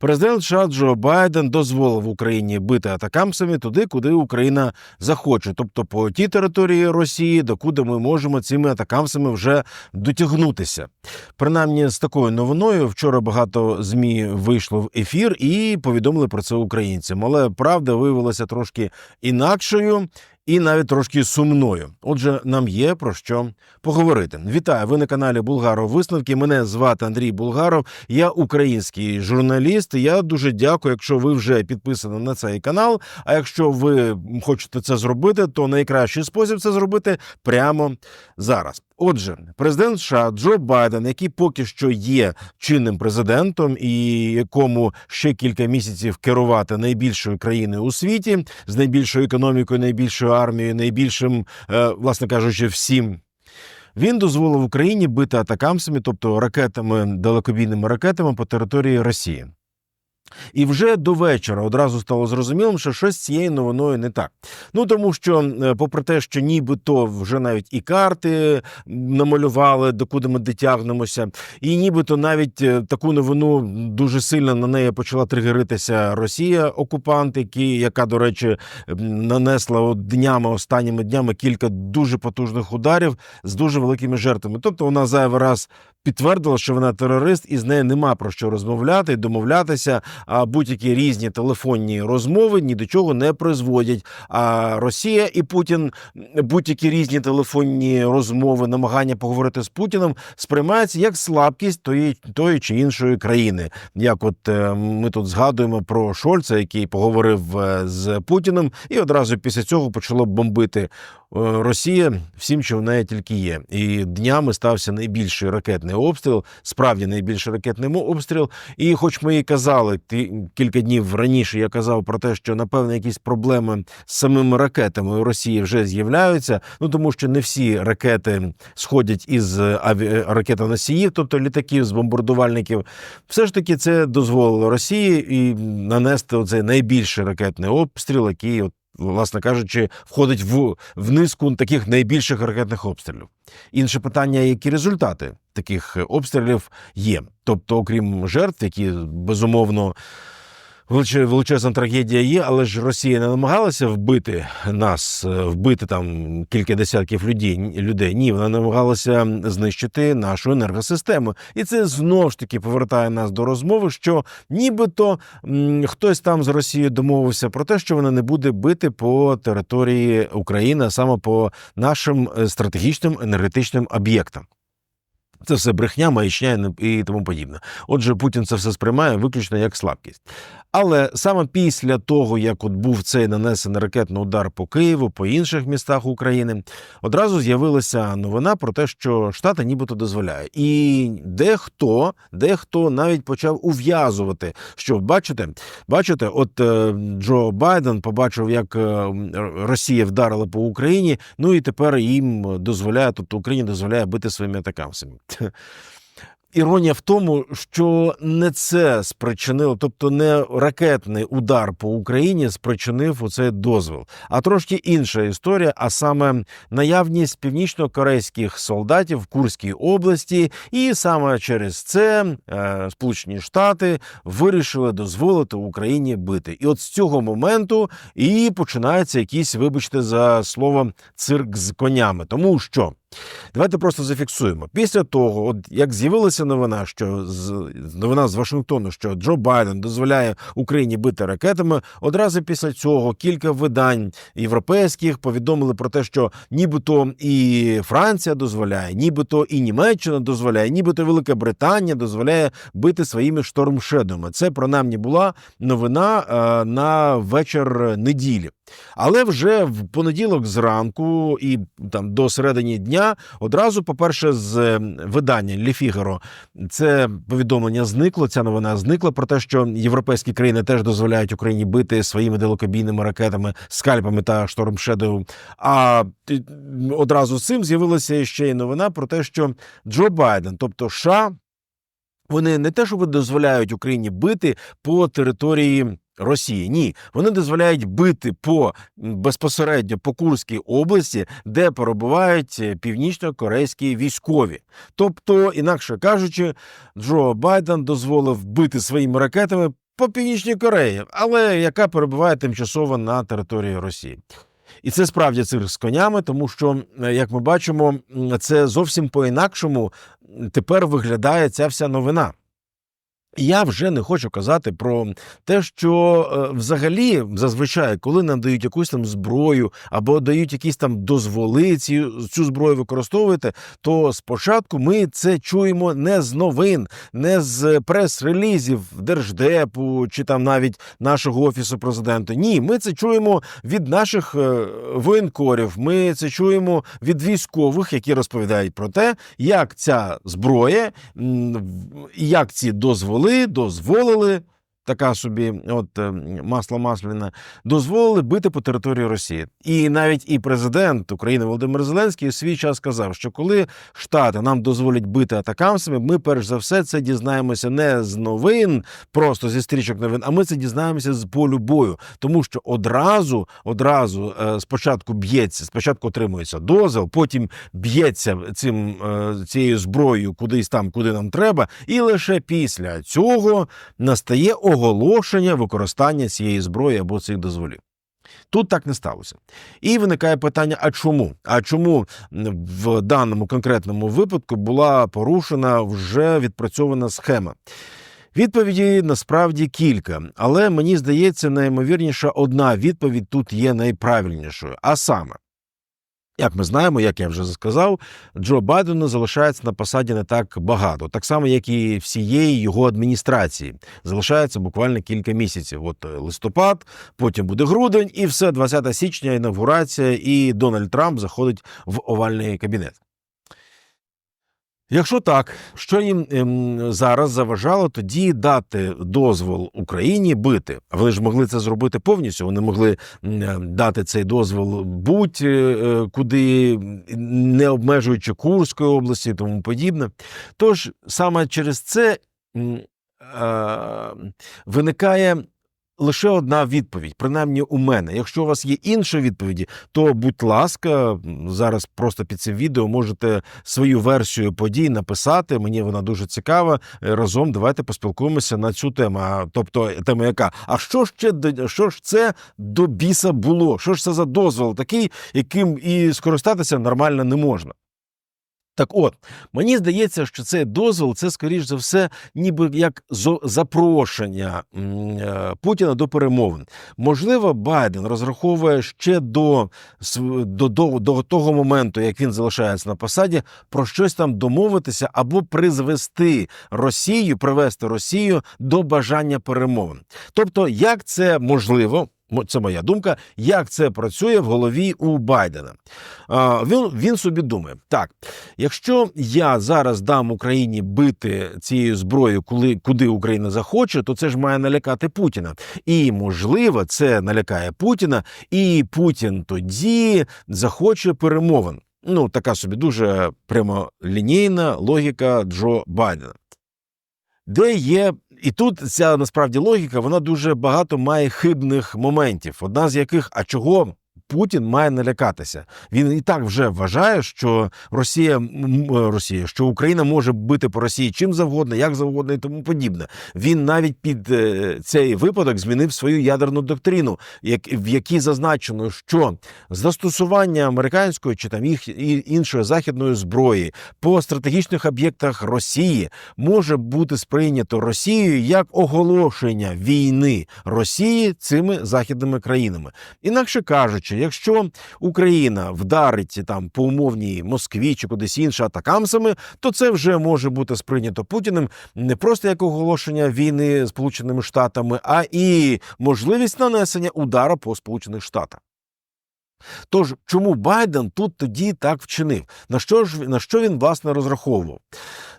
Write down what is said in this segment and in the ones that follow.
Президент США Джо Байден дозволив Україні бити атакамсами туди, куди Україна захоче, тобто по тій території Росії, докуди ми можемо цими атакамсами вже дотягнутися. Принаймні з такою новиною вчора багато змі вийшло в ефір і повідомили про це українцям. Але правда виявилася трошки інакшою. І навіть трошки сумною. Отже, нам є про що поговорити. Вітаю! Ви на каналі Булгаров Висновки. Мене звати Андрій Булгаров. Я український журналіст. Я дуже дякую, якщо ви вже підписані на цей канал. А якщо ви хочете це зробити, то найкращий спосіб це зробити прямо зараз. Отже, президент США Джо Байден, який поки що є чинним президентом, і якому ще кілька місяців керувати найбільшою країною у світі з найбільшою економікою, найбільшою армією, найбільшим, е, власне кажучи, всім. Він дозволив Україні бити атакамсами, тобто ракетами, далекобійними ракетами по території Росії. І вже до вечора одразу стало зрозумілим, що щось з цією новиною не так. Ну тому що, е, попри те, що нібито вже навіть і карти намалювали, докуди ми дотягнемося, і нібито навіть е, таку новину дуже сильно на неї почала тригеритися Росія, окупант, який, яка, до речі, нанесла от днями, останніми днями кілька дуже потужних ударів з дуже великими жертвами. Тобто вона зайвий раз підтвердила, що вона терорист, і з нею нема про що розмовляти, домовлятися. А будь-які різні телефонні розмови ні до чого не призводять. А Росія і Путін будь-які різні телефонні розмови, намагання поговорити з Путіним сприймаються як слабкість тої, тої чи іншої країни. Як от е, ми тут згадуємо про Шольца, який поговорив е, з Путіним, і одразу після цього почало бомбити Росія всім, що в неї тільки є. І днями стався найбільший ракетний обстріл, справді найбільший ракетний обстріл. І, хоч ми і казали ті, кілька днів раніше, я казав про те, що напевно якісь проблеми з самими ракетами у Росії вже з'являються. Ну тому що не всі ракети сходять із аві... ракетоносіїв, тобто літаків з бомбардувальників. Все ж таки, це дозволило Росії і нанести оцей найбільший ракетний обстріл, який от. Власне кажучи, входить в, в низку таких найбільших ракетних обстрілів. Інше питання, які результати таких обстрілів є. Тобто, окрім жертв, які безумовно величезна трагедія є, але ж Росія не намагалася вбити нас, е, вбити там кілька десятків людей. людей. Ні, вона намагалася знищити нашу енергосистему. І це знову ж таки повертає нас до розмови, що нібито м, хтось там з Росією домовився про те, що вона не буде бити по території України, а саме по нашим е, стратегічним енергетичним об'єктам. Це все брехня, маячня і тому подібне. Отже, Путін це все сприймає виключно як слабкість. Але саме після того, як от був цей нанесений ракетний удар по Києву, по інших містах України, одразу з'явилася новина про те, що Штати нібито дозволяють. І дехто, дехто навіть почав ув'язувати, що бачите, бачите, от е, Джо Байден побачив, як е, Росія вдарила по Україні. Ну і тепер їм дозволяє, тобто Україні дозволяє бити своїми атакамсами. Іронія в тому, що не це спричинило, тобто не ракетний удар по Україні спричинив оцей дозвіл, а трошки інша історія, а саме наявність північно-корейських солдатів в Курській області, і саме через це е, Сполучені Штати вирішили дозволити Україні бити. І от з цього моменту і починається якийсь, вибачте, за слово цирк з конями, тому що. Давайте просто зафіксуємо. Після того, от як з'явилася новина, що з новина з Вашингтону, що Джо Байден дозволяє Україні бити ракетами. Одразу після цього кілька видань європейських повідомили про те, що нібито і Франція дозволяє, нібито і Німеччина дозволяє, нібито Велика Британія дозволяє бити своїми штормшедами. Це принаймні була новина е, на вечір неділі. Але вже в понеділок зранку і там до середини дня одразу, по-перше, з е, видання Лі Фігаро це повідомлення зникло. Ця новина зникла про те, що європейські країни теж дозволяють Україні бити своїми далекобійними ракетами, скальпами та штормшедою. А одразу з цим з'явилася ще й новина про те, що Джо Байден, тобто США, вони не те, що дозволяють Україні бити по території Росії. Ні, вони дозволяють бити по безпосередньо по Курській області, де перебувають е, північно-корейські військові. Тобто, інакше кажучи, Джо Байден дозволив бити своїми ракетами по північній Кореї, але яка перебуває тимчасово на території Росії. І це справді цирк з конями, тому що, як ми бачимо, це зовсім по-інакшому тепер виглядає ця вся новина. Я вже не хочу казати про те, що е, взагалі зазвичай, коли нам дають якусь там зброю або дають якісь там дозволи ці, цю зброю використовувати, то спочатку ми це чуємо не з новин, не з прес-релізів держдепу чи там навіть нашого офісу президента. Ні, ми це чуємо від наших е, воєнкорів. Ми це чуємо від військових, які розповідають про те, як ця зброя, як ці дозволи дозволили. Така собі, от е, масло масляне, дозволили бити по території Росії. І навіть і президент України Володимир Зеленський у свій час сказав, що коли Штати нам дозволять бити атакамсами, ми перш за все це дізнаємося не з новин, просто зі стрічок новин, а ми це дізнаємося з полю бою. Тому що одразу, одразу е, спочатку б'ється, спочатку отримується дозвіл, потім б'ється цим е, цією зброєю кудись там, куди нам треба, і лише після цього настає оголошення використання цієї зброї або цих дозволів. Тут так не сталося. І виникає питання: а чому? А чому в даному конкретному випадку була порушена вже відпрацьована схема? Відповіді насправді кілька, але мені здається, найімовірніша одна відповідь тут є найправильнішою. А саме, як ми знаємо, як я вже сказав, Джо Байдену залишається на посаді не так багато, так само, як і всієї його адміністрації. Залишається буквально кілька місяців. От е, листопад, потім буде грудень, і все 20 січня інавгурація, і Дональд Трамп заходить в овальний кабінет. Якщо так, що їм ем, зараз заважало тоді дати дозвол Україні бити? А вони ж могли це зробити повністю. Вони могли м, е, дати цей дозвол будь-куди, не обмежуючи Курської області і тому подібне. Тож саме через це м, е, виникає. Лише одна відповідь, принаймні у мене. Якщо у вас є інші відповіді, то будь ласка, зараз просто під цим відео можете свою версію подій написати. Мені вона дуже цікава. Е, Разом давайте поспілкуємося на цю тему. Тобто, тема яка? А що ще що ж це до біса було? Що ж це за дозвол такий, яким і скористатися нормально не можна? Так от, мені здається, що цей дозвол це, скоріш за все, ніби як запрошення е, Путіна до перемовин. Можливо, Байден розраховує ще до, до, до, до того моменту, як він залишається на посаді, про щось там домовитися або призвести Росію, привести Росію до бажання перемовин. Тобто, як це можливо? Це моя думка, як це працює в голові у Байдена. Він, він собі думає: так, якщо я зараз дам Україні бити цією зброєю, коли куди Україна захоче, то це ж має налякати Путіна. І можливо, це налякає Путіна, і Путін тоді захоче перемовин. Ну, така собі дуже прямолінійна логіка Джо Байдена. Де є, і тут ця насправді логіка, вона дуже багато має хибних моментів. Одна з яких, а чого Путін має налякатися? Він і так вже вважає, що Росія, е, Росія, що Україна може бити по Росії чим завгодно, як завгодно і тому подібне. Він навіть під е, цей випадок змінив свою ядерну доктрину, в якій зазначено, що застосування американської чи там їх іншої західної зброї по стратегічних об'єктах Росії може бути сприйнято Росією як оголошення війни Росії цими західними країнами. Інакше кажучи, якщо Україна вдарить там по умовній Москві чи кудись інше атакамсами, то це вже може бути сприйнято Путіним не просто як оголошення війни Сполученими Штатами, а і можливість нанесення удара по Сполучених Штатах. Тож, чому Байден тут тоді так вчинив? На що ж на що він власне розраховував?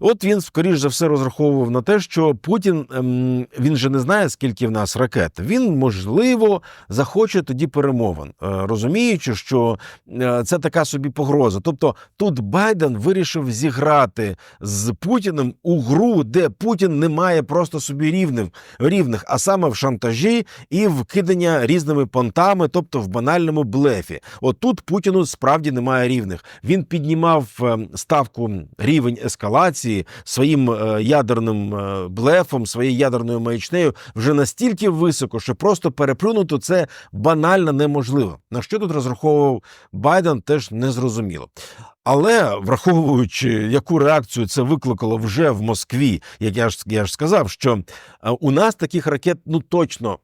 От він, скоріш за все, розраховував на те, що Путін ем, він же не знає, скільки в нас ракет. Він, можливо, захоче тоді перемовин, е, розуміючи, що е, це така собі погроза. Тобто тут Байден вирішив зіграти з Путіним у гру, де Путін не має просто собі рівних, рівних, а саме в шантажі і в кидання різними понтами, тобто в банальному блефі. РФ. От тут Путіну справді немає рівних. Він піднімав е, ставку рівень ескалації своїм е, ядерним е, блефом, своєю ядерною маячнею вже настільки високо, що просто переплюнути це банально неможливо. На що тут розраховував Байден, теж не зрозуміло. Але враховуючи, яку реакцію це викликало вже в Москві, як я ж я ж сказав, що у нас таких ракет ну точно.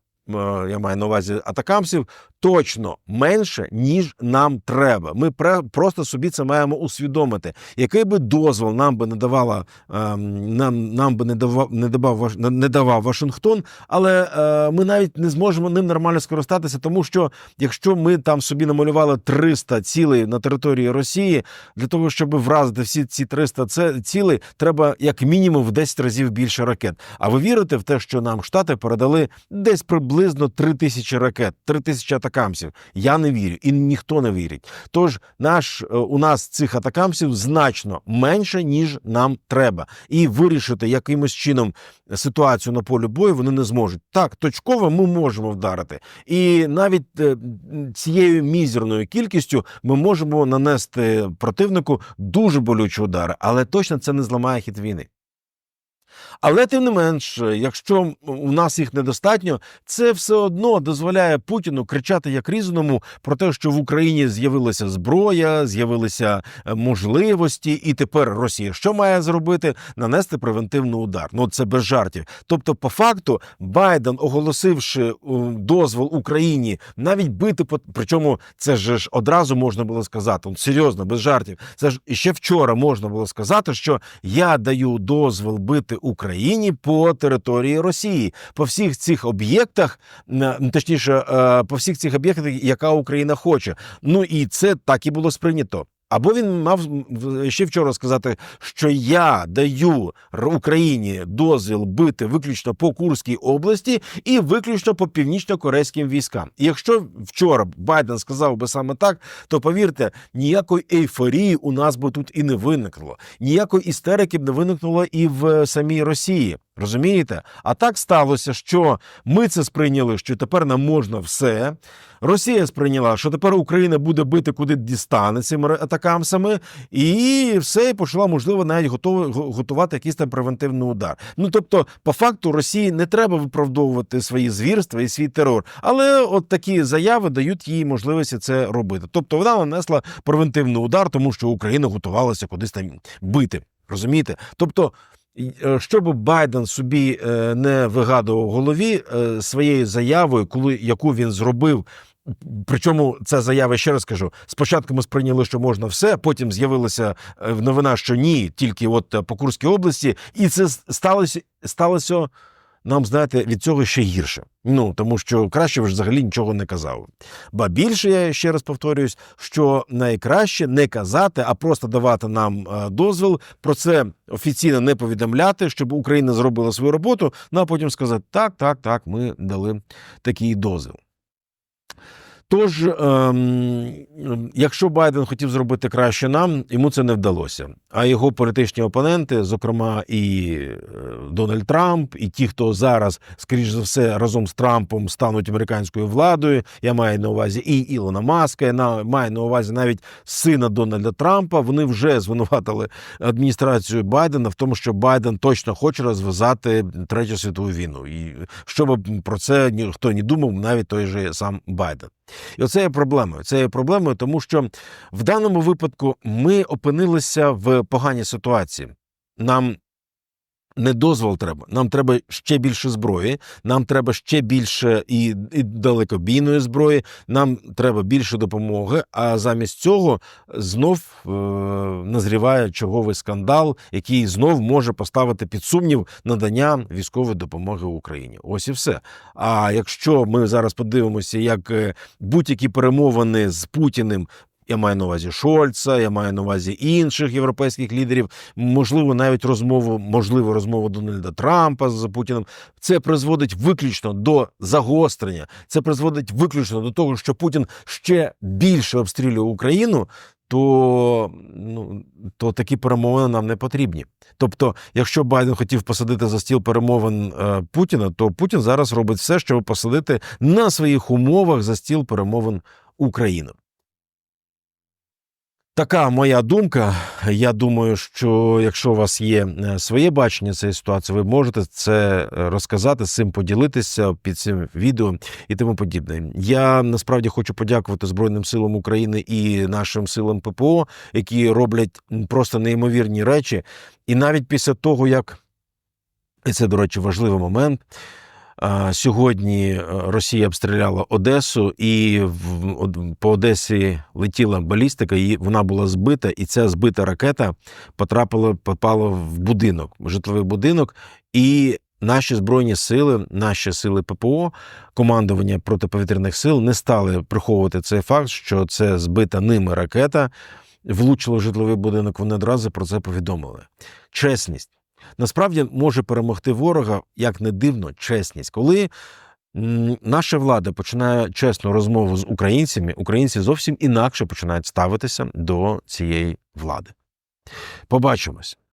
Я маю на увазі атакамсів точно менше, ніж нам треба. Ми просто собі це маємо усвідомити. Який би дозвол нам би не давала ем, нам, нам би не давав не давав не- давав Вашингтон, але е, ми навіть не зможемо ним нормально скористатися, тому що якщо ми там собі намалювали 300 цілей на території Росії, для того, щоб вразити всі ці 300 це цілей, треба як мінімум в 10 разів більше ракет. А ви вірите в те, що нам штати передали десь приблизно 3 тисячі ракет, 3 тисячі атакамсів? Я не вірю, і ніхто не вірить. Тож наш е, у нас цих атакамсів значно менше ніж нам треба, і вирішити якимось чином ситуацію на полі бою вони не зможуть. Так, точково ми можемо вдарити, і навіть е, цією мізерною кількістю ми можемо нанести противнику дуже болючі удари, але точно це не зламає хід війни. Але тим не менш, якщо у нас їх недостатньо, це все одно дозволяє Путіну кричати як різаному про те, що в Україні з'явилася зброя, з'явилися е, можливості, і тепер Росія що має зробити? Нанести превентивний удар. Ну це без жартів. Тобто, по факту, Байден, оголосивши дозвол Україні навіть бити по причому це ж одразу можна було сказати, он, серйозно, без жартів. Це ж ще вчора можна було сказати, що я даю дозвол бити Україні по території Росії, по всіх цих об'єктах, е, точніше, е, по всіх цих об'єктах, яка Україна хоче. Ну і це так і було сприйнято. Або він мав ще вчора сказати, що я даю Україні дозвіл бити виключно по Курській області і виключно по північно-корейським військам. І якщо вчора Байден сказав би саме так, то повірте, ніякої ейфорії у нас би тут і не виникло, ніякої істерики б не виникнуло і в самій Росії. Розумієте? А так сталося, що ми це сприйняли, що тепер нам можна все. Росія сприйняла, що тепер Україна буде бити куди дістане цими атакамсами, і все, і почала, можливо, навіть готова готувати якийсь там превентивний удар. Ну тобто, по факту, Росії не треба виправдовувати свої звірства і свій терор, але от такі заяви дають їй можливості це робити. Тобто вона нанесла превентивний удар, тому що Україна готувалася кудись там бити. Розумієте? Тобто. Е, Щоб Байден собі е, не вигадував в голові е, своєю заявою, коли яку він зробив. Причому ця заява, ще раз кажу, спочатку ми сприйняли, що можна все, потім з'явилася е, новина, що ні, тільки от е, по Курській області, і це сталося сталося нам, знаєте, від цього ще гірше. Ну тому що краще вже взагалі нічого не казав. Ба більше я ще раз повторююсь, що найкраще не казати, а просто давати нам е, дозвіл про це офіційно не повідомляти, щоб Україна зробила свою роботу, ну а потім сказати: так, так, так, ми дали такий дозвіл. Тож, ем, якщо Байден хотів зробити краще нам, йому це не вдалося. А його політичні опоненти, зокрема і е, Дональд Трамп, і ті, хто зараз, скоріш за все, разом з Трампом стануть американською владою, я маю на увазі і Ілона Маска, я маю на увазі навіть сина Дональда Трампа. Вони вже звинуватили адміністрацію Байдена в тому, що Байден точно хоче розв'язати третю світову війну. І щоб про це ніхто не думав, навіть той же сам Байден. І оце є проблемою. Це є проблемою, тому що в даному випадку ми опинилися в поганій ситуації. Нам не дозвол треба, нам треба ще більше зброї, нам треба ще більше і, і далекобійної зброї, нам треба більше допомоги. А замість цього знов е, назріває черговий скандал, який знов може поставити під сумнів надання військової допомоги Україні. Ось і все. А якщо ми зараз подивимося, як е, будь-які перемовини з Путіним. Я маю на увазі Шольца, я маю на увазі інших європейських лідерів, можливо, навіть розмову, можливо, розмову Дональда Трампа з Путіним. Це призводить виключно до загострення. Це призводить виключно до того, що Путін ще більше обстрілює Україну. То ну то такі перемовини нам не потрібні. Тобто, якщо Байден хотів посадити за стіл перемовин е, Путіна, то Путін зараз робить все, щоб посадити на своїх умовах за стіл перемовин Україну. Така моя думка. Я думаю, що якщо у вас є е, своє бачення цієї ситуації, ви можете це е, розказати, з цим поділитися під цим відео і тому подібне. Я насправді хочу подякувати Збройним силам України і нашим силам ППО, які роблять просто неймовірні речі. І навіть після того, як і це, до речі, важливий момент. Сьогодні е, Росія обстріляла Одесу, і по Одесі летіла балістика, і вона була збита, і ця збита ракета потрапила, попала в будинок, в житловий будинок. І наші збройні сили, наші сили ППО, командування протиповітряних сил не стали приховувати цей факт, що це збита ними ракета влучила в житловий будинок. Вони одразу про це повідомили. Чесність насправді може перемогти ворога, як не дивно, чесність. Коли наша влада починає чесну розмову з українцями, українці зовсім інакше починають ставитися до цієї влади. Побачимось.